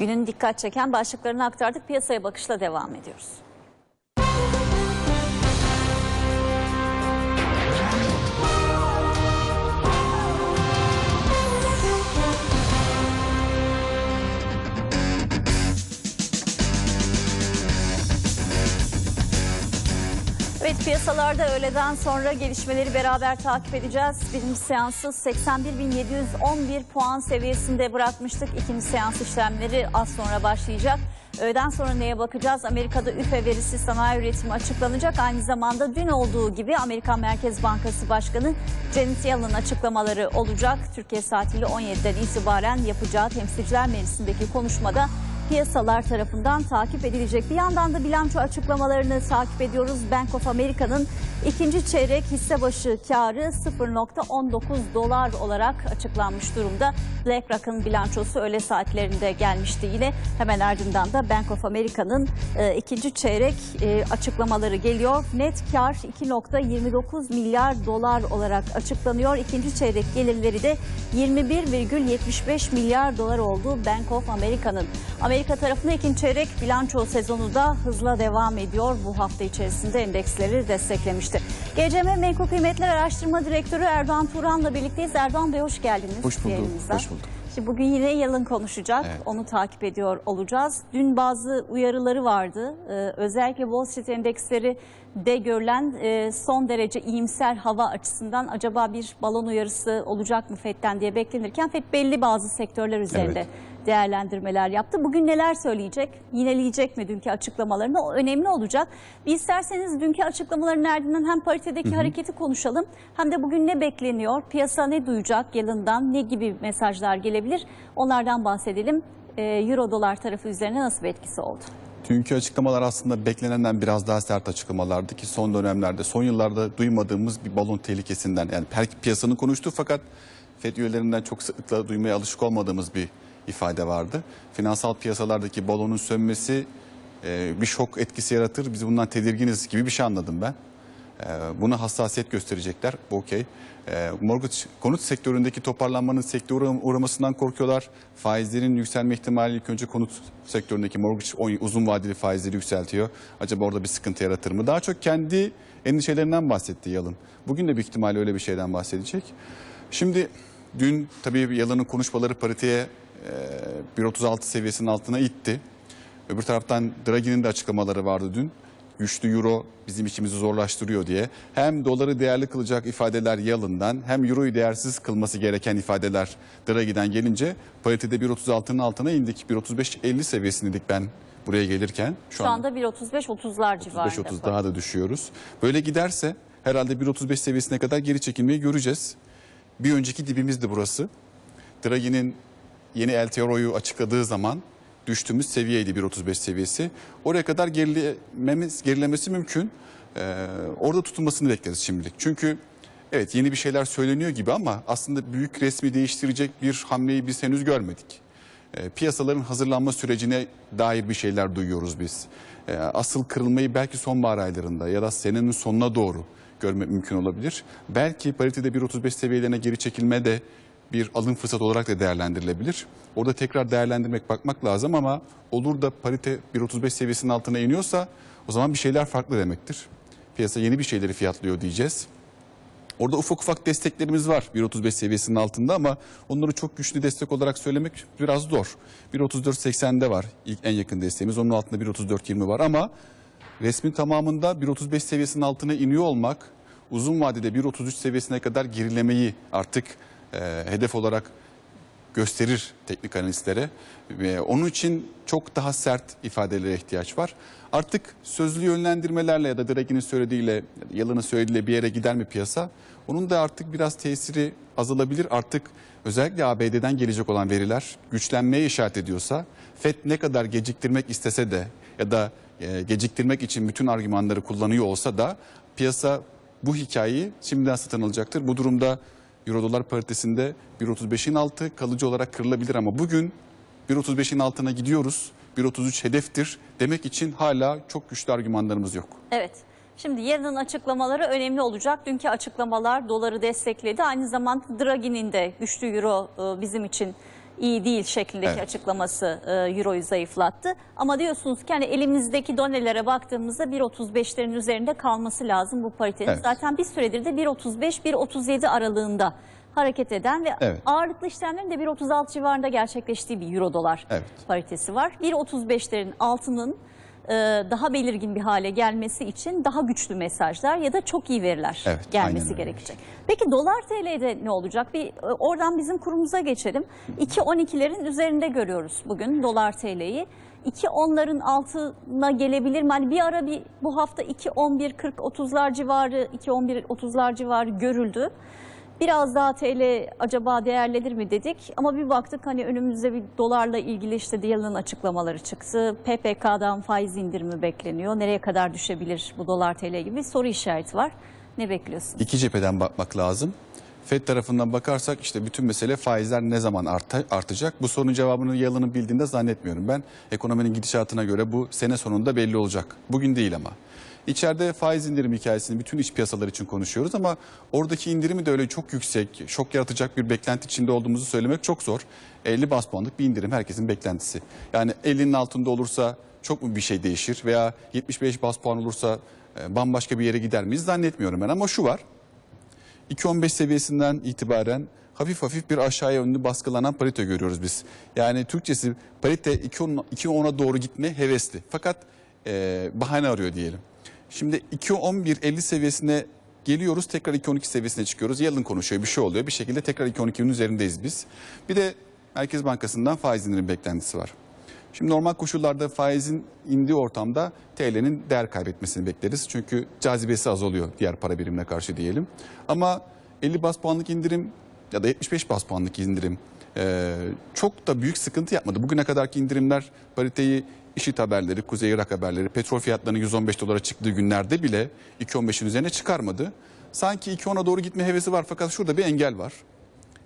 Günün dikkat çeken başlıklarını aktardık. Piyasaya bakışla devam ediyoruz. Evet piyasalarda öğleden sonra gelişmeleri beraber takip edeceğiz. Birinci seansı 81.711 puan seviyesinde bırakmıştık. İkinci seans işlemleri az sonra başlayacak. Öğleden sonra neye bakacağız? Amerika'da üfe verisi sanayi üretimi açıklanacak. Aynı zamanda dün olduğu gibi Amerikan Merkez Bankası Başkanı Janet Yellen açıklamaları olacak. Türkiye saatiyle 17'den itibaren yapacağı temsilciler meclisindeki konuşmada piyasalar tarafından takip edilecek. Bir yandan da bilanço açıklamalarını takip ediyoruz. Bank of America'nın ikinci çeyrek hisse başı karı 0.19 dolar olarak açıklanmış durumda. BlackRock'ın bilançosu öğle saatlerinde gelmişti yine. Hemen ardından da Bank of America'nın e, ikinci çeyrek e, açıklamaları geliyor. Net kar 2.29 milyar dolar olarak açıklanıyor. İkinci çeyrek gelirleri de 21,75 milyar dolar oldu Bank of America'nın. Amerika tarafında ikinci çeyrek bilanço sezonu da hızla devam ediyor. Bu hafta içerisinde endeksleri desteklemişti. GCM Menkul Kıymetler Araştırma Direktörü Erdoğan Turan'la birlikteyiz. Erdoğan Bey hoş geldiniz. Hoş bulduk, hoş bulduk. Şimdi bugün yine Yalın konuşacak. Evet. Onu takip ediyor olacağız. Dün bazı uyarıları vardı. Ee, özellikle Wall Street endeksleri de görülen e, son derece iyimser hava açısından acaba bir balon uyarısı olacak mı FED'den diye beklenirken FED belli bazı sektörler üzerinde Evet. değerlendirmeler yaptı. Bugün neler söyleyecek? Yineleyecek mi dünkü açıklamalarını? O önemli olacak. Bir isterseniz dünkü açıklamaların ardından hem paritedeki hareketi konuşalım hem de bugün ne bekleniyor? Piyasa ne duyacak yılından? Ne gibi mesajlar gelebilir? Onlardan bahsedelim. Ee, Euro dolar tarafı üzerine nasıl bir etkisi oldu? Dünkü açıklamalar aslında beklenenden biraz daha sert açıklamalardı ki son dönemlerde, son yıllarda duymadığımız bir balon tehlikesinden yani piyasanın konuştuğu fakat FED üyelerinden çok sıklıkla duymaya alışık olmadığımız bir ifade vardı. Finansal piyasalardaki balonun sönmesi e, bir şok etkisi yaratır. Biz bundan tedirginiz gibi bir şey anladım ben. E, Buna hassasiyet gösterecekler. Okey. E, Mortgage konut sektöründeki toparlanmanın sektöre uğramasından korkuyorlar. Faizlerin yükselme ihtimali ilk önce konut sektöründeki mortgage uzun vadeli faizleri yükseltiyor. Acaba orada bir sıkıntı yaratır mı? Daha çok kendi endişelerinden bahsetti Yalın. Bugün de büyük ihtimalle öyle bir şeyden bahsedecek. Şimdi dün tabii Yalın'ın konuşmaları pariteye e, 1.36 seviyesinin altına itti. Öbür taraftan Draghi'nin de açıklamaları vardı dün. Güçlü euro bizim işimizi zorlaştırıyor diye. Hem doları değerli kılacak ifadeler Yalın'dan hem euroyu değersiz kılması gereken ifadeler Draghi'den gelince paritede 1.36'nın altına indik. 1.35-50 seviyesindeydik ben buraya gelirken. Şu anda 1.35-30'lar civarında. 35-30 daha da düşüyoruz. Böyle giderse herhalde 1.35 seviyesine kadar geri çekilmeyi göreceğiz. Bir önceki dibimiz de burası. Draghi'nin yeni LTRO'yu açıkladığı zaman düştüğümüz seviyeydi 1.35 seviyesi. Oraya kadar gerilememiz, gerilemesi mümkün. Ee, orada tutulmasını bekleriz şimdilik. Çünkü evet yeni bir şeyler söyleniyor gibi ama aslında büyük resmi değiştirecek bir hamleyi biz henüz görmedik. E, piyasaların hazırlanma sürecine dair bir şeyler duyuyoruz biz. E, asıl kırılmayı belki sonbahar aylarında ya da senenin sonuna doğru görmek mümkün olabilir. Belki paritede 1.35 seviyelerine geri çekilme de bir alım fırsatı olarak da değerlendirilebilir. Orada tekrar değerlendirmek bakmak lazım ama olur da parite 1.35 seviyesinin altına iniyorsa o zaman bir şeyler farklı demektir. Piyasa yeni bir şeyleri fiyatlıyor diyeceğiz. Orada ufak ufak desteklerimiz var 1.35 seviyesinin altında ama onları çok güçlü destek olarak söylemek biraz zor. 1.34.80'de var ilk en yakın desteğimiz. Onun altında 1.34.20 var ama resmin tamamında 1.35 seviyesinin altına iniyor olmak uzun vadede 1.33 seviyesine kadar gerilemeyi artık e, hedef olarak gösterir teknik analistlere. Ve onun için çok daha sert ifadelere ihtiyaç var. Artık sözlü yönlendirmelerle ya da Draghi'nin söylediğiyle, Yalın'ın söylediğiyle bir yere gider mi piyasa? Onun da artık biraz tesiri azalabilir. Artık özellikle ABD'den gelecek olan veriler güçlenmeye işaret ediyorsa, FED ne kadar geciktirmek istese de ya da e, geciktirmek için bütün argümanları kullanıyor olsa da piyasa bu hikayeyi şimdiden satın alacaktır. Bu durumda Euro dolar paritesinde 1.35'in altı kalıcı olarak kırılabilir ama bugün 1.35'in altına gidiyoruz. 1.33 hedeftir demek için hala çok güçlü argümanlarımız yok. Evet. Şimdi yarının açıklamaları önemli olacak. Dünkü açıklamalar doları destekledi. Aynı zamanda Draghi'nin de güçlü euro e, bizim için iyi değil şeklindeki Evet. açıklaması e, Euro'yu zayıflattı. Ama diyorsunuz ki hani elimizdeki donelere baktığımızda 1.35'lerin üzerinde kalması lazım bu paritenin. Evet. Zaten bir süredir de 1.35-1.37 aralığında hareket eden ve Evet. ağırlıklı işlemlerin de 1.36 civarında gerçekleştiği bir euro dolar Evet. paritesi var. 1.35'lerin altının daha belirgin bir hale gelmesi için daha güçlü mesajlar ya da çok iyi veriler Evet, gelmesi gerekecek. Peki dolar TL'de ne olacak? Bir e, oradan bizim kurumuza geçelim. 2.12'lerin üzerinde görüyoruz bugün dolar TL'yi. 2.10'ların altına gelebilir mi? Hani bir ara bir bu hafta 2.11.40-30'lar civarı, 2.11.30'lar civarı görüldü. Biraz daha TL acaba değerlenir mi dedik ama bir baktık hani önümüzde bir dolarla ilgili işte Yalın'ın açıklamaları çıktı. PPK'dan faiz indirimi bekleniyor. Nereye kadar düşebilir bu dolar TL gibi bir soru işareti var. Ne bekliyorsun? İki cepheden bakmak lazım. FED tarafından bakarsak işte bütün mesele faizler ne zaman arta- artacak? Bu sorunun cevabını Yalın'ın bildiğinde zannetmiyorum. Ben ekonominin gidişatına göre bu sene sonunda belli olacak. Bugün değil ama. İçeride faiz indirim hikayesini bütün iç piyasalar için konuşuyoruz ama oradaki indirimi de öyle çok yüksek, şok yaratacak bir beklenti içinde olduğumuzu söylemek çok zor. 50 bas puanlık bir indirim herkesin beklentisi. Yani 50'nin altında olursa çok mu bir şey değişir veya 75 bas puan olursa e, bambaşka bir yere gider miyiz zannetmiyorum ben ama şu var. 2.15 seviyesinden itibaren hafif hafif bir aşağıya yönlü baskılanan parite görüyoruz biz. Yani Türkçesi parite 2.10 2.10'a doğru gitme hevesli. Fakat e, bahane arıyor diyelim. Şimdi 2.11.50 seviyesine geliyoruz tekrar 2.12 seviyesine çıkıyoruz. Yalın konuşuyor bir şey oluyor bir şekilde tekrar 2.12'nin üzerindeyiz biz. Bir de Merkez Bankası'ndan faiz indirim beklentisi var. Şimdi normal koşullarda faizin indiği ortamda TL'nin değer kaybetmesini bekleriz. Çünkü cazibesi azalıyor diğer para birimine karşı diyelim. Ama 50 bas puanlık indirim ya da 75 bas puanlık indirim e, çok da büyük sıkıntı yapmadı. Bugüne kadarki indirimler pariteyi işit haberleri, Kuzey Irak haberleri, petrol fiyatlarının 115 dolara çıktığı günlerde bile 2.15'in üzerine çıkarmadı. Sanki 2.10'a doğru gitme hevesi var fakat şurada bir engel var.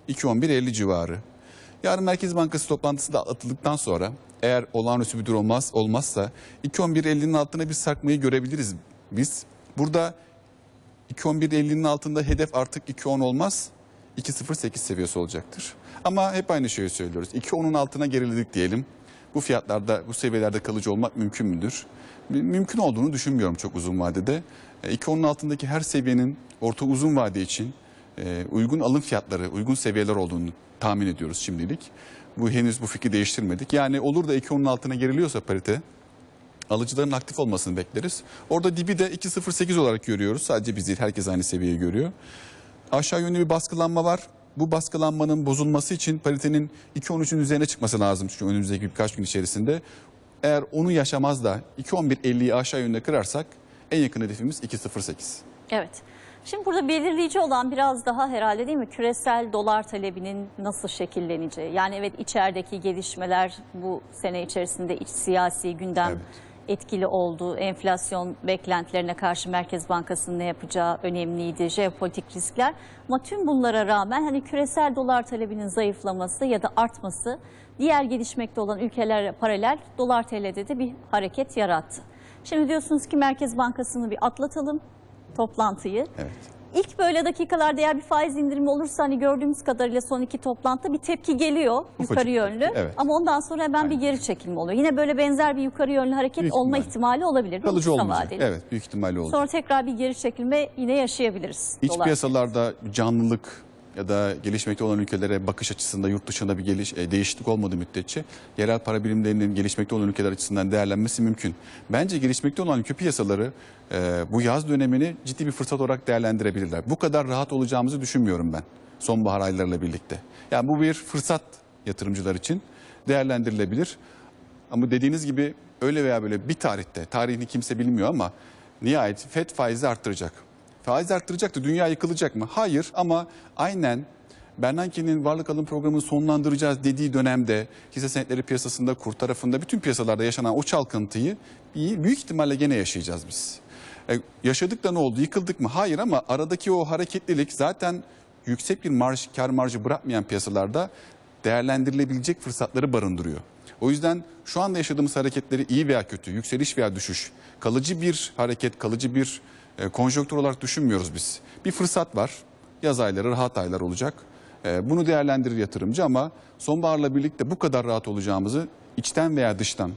2.11.50 civarı. Yarın Merkez Bankası toplantısı da atıldıktan sonra eğer olağanüstü bir durum olmaz, olmazsa 2.11.50'nin altına bir sarkmayı görebiliriz biz. Burada 2.11.50'nin altında hedef artık 2.10 olmaz 2.08 seviyesi olacaktır. Ama hep aynı şeyi söylüyoruz. 2.10'un altına geriledik diyelim. Bu fiyatlarda, bu seviyelerde kalıcı olmak mümkün müdür? Mü- Mümkün olduğunu düşünmüyorum çok uzun vadede. E, 2.10'un altındaki her seviyenin orta uzun vade için e, uygun alım fiyatları, uygun seviyeler olduğunu tahmin ediyoruz şimdilik. Bu henüz bu fikri değiştirmedik. Yani olur da 2.10'un altına geriliyorsa parite alıcıların aktif olmasını bekleriz. Orada dibi de 2.08 olarak görüyoruz. Sadece biz değil herkes aynı seviyeyi görüyor. Aşağı yönlü bir baskılanma var. Bu baskılanmanın bozulması için paritenin 2.13'ün üzerine çıkması lazım çünkü önümüzdeki birkaç gün içerisinde. Eğer onu yaşamaz da 2.11.50'yi aşağı yönde kırarsak en yakın hedefimiz 2.08. Evet. Şimdi burada belirleyici olan biraz daha herhalde değil mi küresel dolar talebinin nasıl şekilleneceği. Yani evet içerideki gelişmeler bu sene içerisinde iç siyasi gündem Evet. Etkili oldu. Enflasyon beklentilerine karşı Merkez Bankası'nın ne yapacağı önemliydi. Jeopolitik riskler. Ama tüm bunlara rağmen hani küresel dolar talebinin zayıflaması ya da artması diğer gelişmekte olan ülkelere paralel dolar TL'de de bir hareket yarattı. Şimdi diyorsunuz ki Merkez Bankası'nı bir atlatalım toplantıyı. Evet. İlk böyle dakikalarda eğer bir faiz indirimi olursa hani gördüğümüz kadarıyla son iki toplantıda bir tepki geliyor yukarı bir yönlü. evet. Ama ondan sonra hemen bir geri çekilme oluyor. Yine böyle benzer bir yukarı yönlü hareket Büyük olma ihtimalle. ihtimali olabilir. Kalıcı olmayacak. vadeli. Evet büyük ihtimalle olacak. Sonra tekrar bir geri çekilme yine yaşayabiliriz. İç dolar. piyasalarda canlılık ya da gelişmekte olan ülkelere bakış açısında yurt dışında bir geliş, e, değişiklik olmadığı müddetçe yerel para birimlerinin gelişmekte olan ülkeler açısından değerlenmesi mümkün. Bence gelişmekte olan ülke piyasaları e, bu yaz dönemini ciddi bir fırsat olarak değerlendirebilirler. Bu kadar rahat olacağımızı düşünmüyorum ben sonbahar aylarıyla birlikte. Yani bu bir fırsat yatırımcılar için değerlendirilebilir. Ama dediğiniz gibi öyle veya böyle bir tarihte, tarihini kimse bilmiyor ama nihayet FED faizi arttıracak. Faiz arttıracak da dünya yıkılacak mı? Hayır ama aynen Bernanke'nin varlık alım programını sonlandıracağız dediği dönemde hisse senetleri piyasasında, kur tarafında bütün piyasalarda yaşanan o çalkıntıyı büyük ihtimalle gene yaşayacağız biz. E, yaşadık da ne oldu? Yıkıldık mı? Hayır ama aradaki o hareketlilik zaten yüksek bir marj, kar marjı bırakmayan piyasalarda değerlendirilebilecek fırsatları barındırıyor. O yüzden şu anda yaşadığımız hareketleri iyi veya kötü, yükseliş veya düşüş, kalıcı bir hareket, kalıcı bir e, konjonktür olarak düşünmüyoruz biz. Bir fırsat var. Yaz ayları rahat aylar olacak. E, bunu değerlendirir yatırımcı ama sonbaharla birlikte bu kadar rahat olacağımızı içten veya dıştan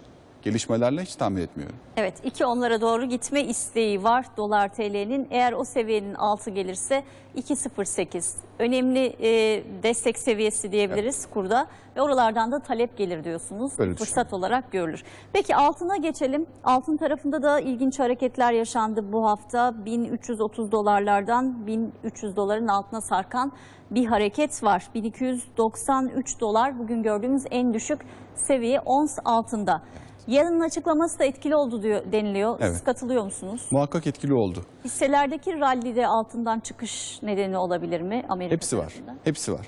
gelişmelerle hiç tahmin etmiyorum. Evet 2.10'lara doğru gitme isteği var dolar TL'nin. Eğer o seviyenin altı gelirse 2.08 önemli e, destek seviyesi diyebiliriz kurda ve oralardan da talep gelir diyorsunuz. Öyle Fırsat olarak görülür. Peki altına geçelim. Altın tarafında da ilginç hareketler yaşandı bu hafta. 1330 dolarlardan 1300 doların altına sarkan bir hareket var. 1293 dolar bugün gördüğümüz en düşük seviye ons altında. Yarının açıklaması da etkili oldu diyor, deniliyor. Siz Evet. katılıyor musunuz? Muhakkak etkili oldu. Hisselerdeki rallide altından çıkış nedeni olabilir mi Amerika Hepsi var. tarafında? Hepsi var.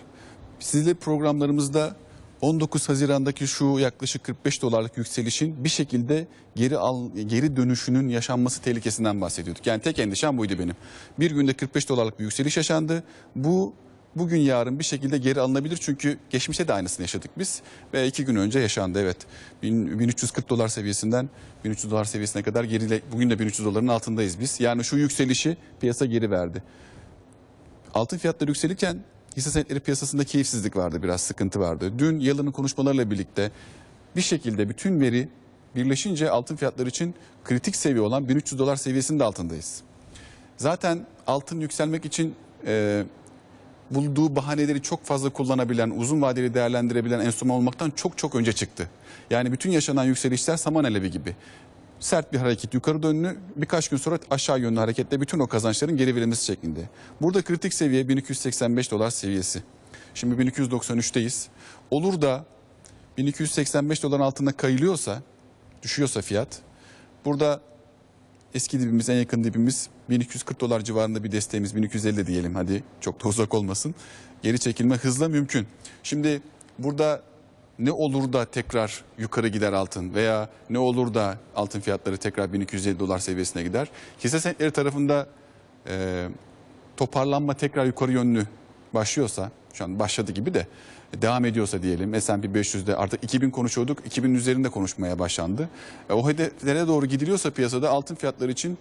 Sizle programlarımızda 19 Haziran'daki şu yaklaşık 45 dolarlık yükselişin bir şekilde geri al geri dönüşünün yaşanması tehlikesinden bahsediyorduk. Yani tek endişem buydu benim. Bir günde 45 dolarlık bir yükseliş yaşandı. Bu bugün yarın bir şekilde geri alınabilir çünkü geçmişte de aynısını yaşadık biz ve iki gün önce yaşandı evet. Bin- 1340 dolar seviyesinden 1300 dolar seviyesine kadar gerile bugün de 1300 doların altındayız biz. Yani şu yükselişi piyasa geri verdi. Altın fiyatları yükselirken hisse senetleri piyasasında keyifsizlik vardı, biraz sıkıntı vardı. Dün Yalın'ın konuşmalarıyla birlikte bir şekilde bütün veri birleşince altın fiyatları için kritik seviye olan 1300 dolar seviyesinin de altındayız. Zaten altın yükselmek için e, bulduğu bahaneleri çok fazla kullanabilen, uzun vadeli değerlendirebilen enstrüman olmaktan çok çok önce çıktı. Yani bütün yaşanan yükselişler saman alevi gibi. Sert bir hareket yukarı dönlü birkaç gün sonra aşağı yönlü hareketle bütün o kazançların geri verilmesi şeklinde. Burada kritik seviye 1285 dolar seviyesi. Şimdi 1293'teyiz. Olur da 1285 doların altında kayılıyorsa, düşüyorsa fiyat, burada eski dibimiz, en yakın dibimiz 1240 dolar civarında bir desteğimiz 1250 diyelim hadi çok da uzak olmasın. Geri çekilme hızla mümkün. Şimdi burada ne olur da tekrar yukarı gider altın veya ne olur da altın fiyatları tekrar 1250 dolar seviyesine gider. Hisse senetleri tarafında e, toparlanma tekrar yukarı yönlü başlıyorsa şu an başladı gibi de devam ediyorsa diyelim S&P 500'de artık 2000 konuşuyorduk 2000'in üzerinde konuşmaya başlandı. E, o hedeflere doğru gidiliyorsa piyasada altın fiyatları için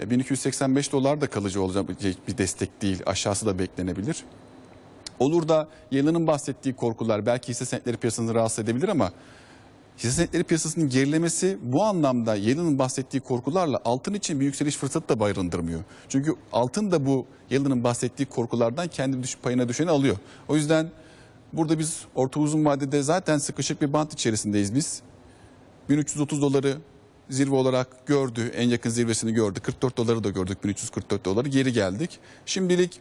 e, 1285 dolar da kalıcı olacak bir destek değil aşağısı da beklenebilir. Olur da Yalın'ın bahsettiği korkular belki hisse senetleri piyasasını rahatsız edebilir ama hisse senetleri piyasasının gerilemesi bu anlamda Yalın'ın bahsettiği korkularla altın için bir yükseliş fırsatı da barındırmıyor. Çünkü altın da bu Yalın'ın bahsettiği korkulardan kendi düş, payına düşeni alıyor. O yüzden burada biz orta uzun vadede zaten sıkışık bir bant içerisindeyiz biz. 1330 doları zirve olarak gördü. En yakın zirvesini gördü. 44 doları da gördük. 1344 doları geri geldik. Şimdilik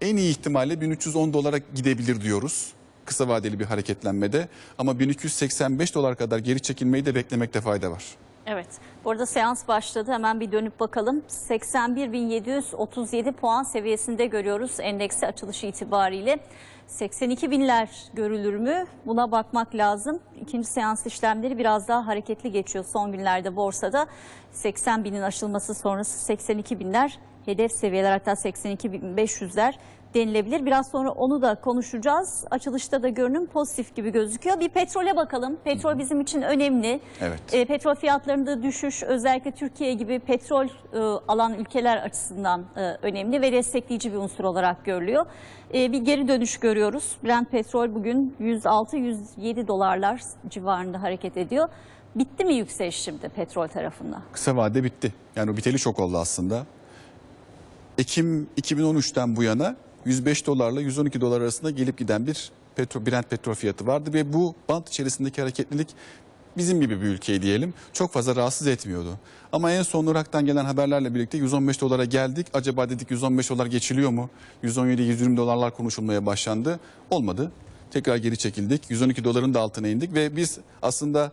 en iyi ihtimalle 1310 dolara gidebilir diyoruz. Kısa vadeli bir hareketlenmede ama 1285 dolar kadar geri çekilmeyi de beklemekte fayda var. Evet. Bu arada seans başladı. Hemen bir dönüp bakalım. 81.737 puan seviyesinde görüyoruz endeksi açılışı itibariyle. 82 binler görülür mü? Buna bakmak lazım. İkinci seans işlemleri biraz daha hareketli geçiyor son günlerde borsada. 80 binin aşılması sonrası 82 binler hedef seviyeler hatta 82.500'ler denilebilir. Biraz sonra onu da konuşacağız. Açılışta da görünüm pozitif gibi gözüküyor. Bir petrole bakalım. Petrol bizim için önemli. Evet. E, petrol fiyatlarında düşüş özellikle Türkiye gibi petrol e, alan ülkeler açısından e, önemli ve destekleyici bir unsur olarak görülüyor. E, bir geri dönüş görüyoruz. Brent petrol bugün 106-107 dolarlar civarında hareket ediyor. Bitti mi yükseliş şimdi petrol tarafında? Kısa vade bitti. Yani o biteli çok oldu aslında. Ekim 2013'ten bu yana 105 dolarla 112 dolar arasında gelip giden bir petrol, Brent petrol fiyatı vardı ve bu bant içerisindeki hareketlilik bizim gibi bir ülkeyi diyelim çok fazla rahatsız etmiyordu. Ama en son Irak'tan gelen haberlerle birlikte 115 dolara geldik. Acaba dedik 115 dolar geçiliyor mu? 117-120 dolarlar konuşulmaya başlandı. Olmadı. Tekrar geri çekildik. 112 doların da altına indik ve biz aslında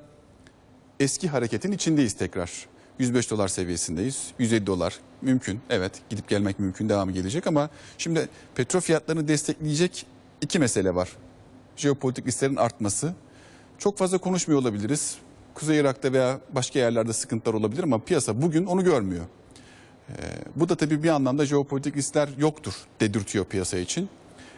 eski hareketin içindeyiz tekrar. 105 dolar seviyesindeyiz. 107 dolar mümkün. Evet gidip gelmek mümkün devamı gelecek ama şimdi petrol fiyatlarını destekleyecek iki mesele var. Jeopolitik risklerin artması. Çok fazla konuşmuyor olabiliriz. Kuzey Irak'ta veya başka yerlerde sıkıntılar olabilir ama piyasa bugün onu görmüyor. Ee, bu da tabii bir anlamda jeopolitik riskler yoktur dedirtiyor piyasa için.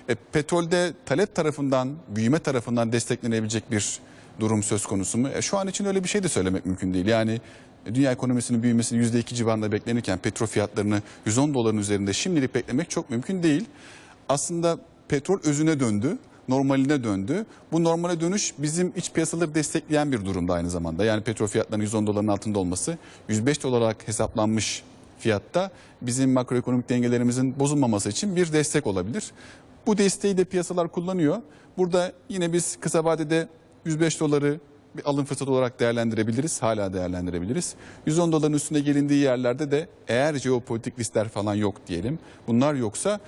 E, petrolde talep tarafından, büyüme tarafından desteklenebilecek bir durum söz konusu mu? E, şu an için öyle bir şey de söylemek mümkün değil. Yani dünya ekonomisinin büyümesini %2 civarında beklenirken petrol fiyatlarını 110 doların üzerinde şimdilik beklemek çok mümkün değil. Aslında petrol özüne döndü, normaline döndü. Bu normale dönüş bizim iç piyasaları destekleyen bir durumda aynı zamanda. Yani petrol fiyatlarının 110 doların altında olması 105 dolar olarak hesaplanmış fiyatta bizim makroekonomik dengelerimizin bozulmaması için bir destek olabilir. Bu desteği de piyasalar kullanıyor. Burada yine biz kısa vadede 105 doları bir alım fırsatı olarak değerlendirebiliriz. Hala değerlendirebiliriz. 110 doların üstünde gelindiği yerlerde de eğer jeopolitik riskler falan yok diyelim. Bunlar yoksa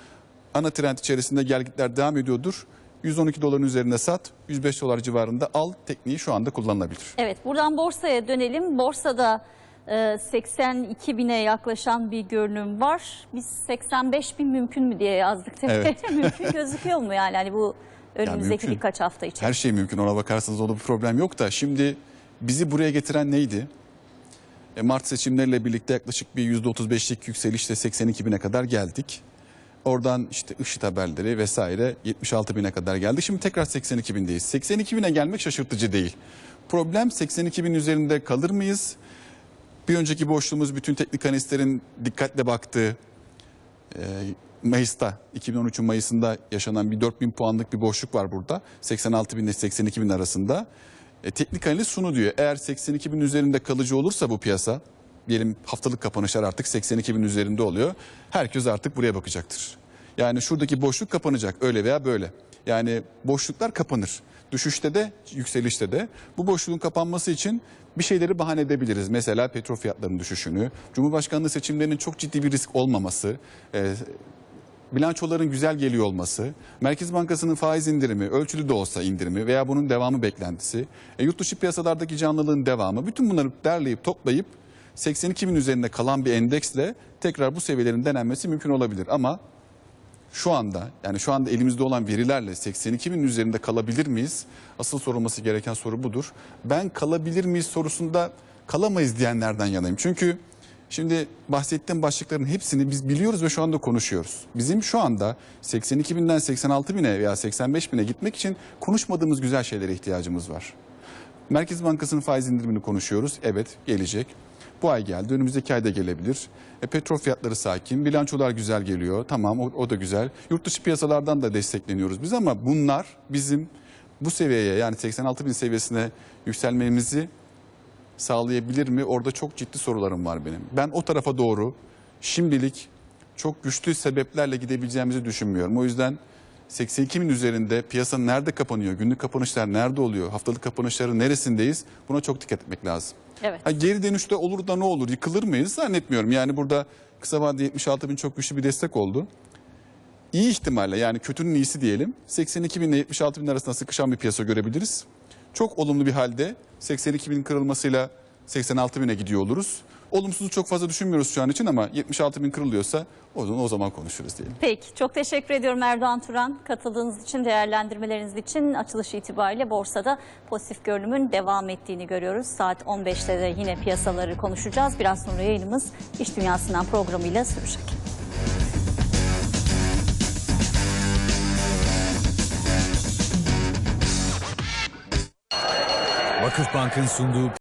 ana trend içerisinde gelgitler devam ediyordur. 112 doların üzerinde sat, 105 dolar civarında al tekniği şu anda kullanılabilir. Evet buradan borsaya dönelim. Borsada e, 82 bine yaklaşan bir görünüm var. Biz 85 bin mümkün mü diye yazdık. Evet. mümkün gözüküyor mu yani hani bu önümüzdeki mümkün. birkaç hafta için? Her şey mümkün ona bakarsanız orada bir problem yok da şimdi bizi buraya getiren neydi? E, Mart seçimleriyle birlikte yaklaşık bir %35'lik yükselişle 82 bine kadar geldik. Oradan işte IŞİD haberleri vesaire 76 bine kadar geldik. Şimdi tekrar 82 bindeyiz. 82 bine gelmek şaşırtıcı değil. Problem 82 bin üzerinde kalır mıyız? Bir önceki boşluğumuz bütün teknik analistlerin dikkatle baktığı e, Mayıs'ta 2013'ün Mayıs'ında yaşanan bir 4000 puanlık bir boşluk var burada. 86 bin ile 82 bin arasında. E, teknik analiz şunu diyor. Eğer 82 bin üzerinde kalıcı olursa bu piyasa diyelim haftalık kapanışlar artık 82 bin üzerinde oluyor. Herkes artık buraya bakacaktır. Yani şuradaki boşluk kapanacak öyle veya böyle. Yani boşluklar kapanır. Düşüşte de yükselişte de. Bu boşluğun kapanması için bir şeyleri bahane edebiliriz. Mesela petrol fiyatlarının düşüşünü, Cumhurbaşkanlığı seçimlerinin çok ciddi bir risk olmaması, e, bilançoların güzel geliyor olması, Merkez Bankası'nın faiz indirimi, ölçülü de olsa indirimi veya bunun devamı beklentisi, e, yurt dışı piyasalardaki canlılığın devamı, bütün bunları derleyip toplayıp 82 bin üzerinde kalan bir endeksle tekrar bu seviyelerin denenmesi mümkün olabilir. Ama şu anda yani şu anda elimizde olan verilerle 82 bin üzerinde kalabilir miyiz? Asıl sorulması gereken soru budur. Ben kalabilir miyiz sorusunda kalamayız diyenlerden yanayım. Çünkü şimdi bahsettiğim başlıkların hepsini biz biliyoruz ve şu anda konuşuyoruz. Bizim şu anda 82 binden 86 bine veya 85 bine gitmek için konuşmadığımız güzel şeylere ihtiyacımız var. Merkez Bankası'nın faiz indirimini konuşuyoruz. Evet gelecek. Bu ay geldi. Önümüzdeki ayda gelebilir. E, petrol fiyatları sakin. Bilançolar güzel geliyor. Tamam o, o da güzel. Yurt dışı piyasalardan da destekleniyoruz biz ama bunlar bizim bu seviyeye yani 86 bin seviyesine yükselmemizi sağlayabilir mi? Orada çok ciddi sorularım var benim. Ben o tarafa doğru şimdilik çok güçlü sebeplerle gidebileceğimizi düşünmüyorum. O yüzden 82 bin üzerinde piyasa nerede kapanıyor? Günlük kapanışlar nerede oluyor? Haftalık kapanışların neresindeyiz? Buna çok dikkat etmek lazım. Evet. Ha, geri dönüşte olur da ne olur? Yıkılır mıyız? Zannetmiyorum. Yani burada kısa vadede 76 bin çok güçlü bir destek oldu. İyi ihtimalle yani kötünün iyisi diyelim 82 bin ile 76 bin arasında sıkışan bir piyasa görebiliriz. Çok olumlu bir halde 82 bin kırılmasıyla 86 bine gidiyor oluruz. Olumsuzu çok fazla düşünmüyoruz şu an için ama 76 bin kırılıyorsa o zaman, o zaman konuşuruz diyelim. Peki çok teşekkür ediyorum Erdoğan Turan. Katıldığınız için, değerlendirmeleriniz için açılış itibariyle borsada pozitif görünümün devam ettiğini görüyoruz. Saat 15'te de yine piyasaları konuşacağız. Biraz sonra yayınımız İş Dünyası'ndan programıyla sürecek. Vakıfbank'ın sunduğu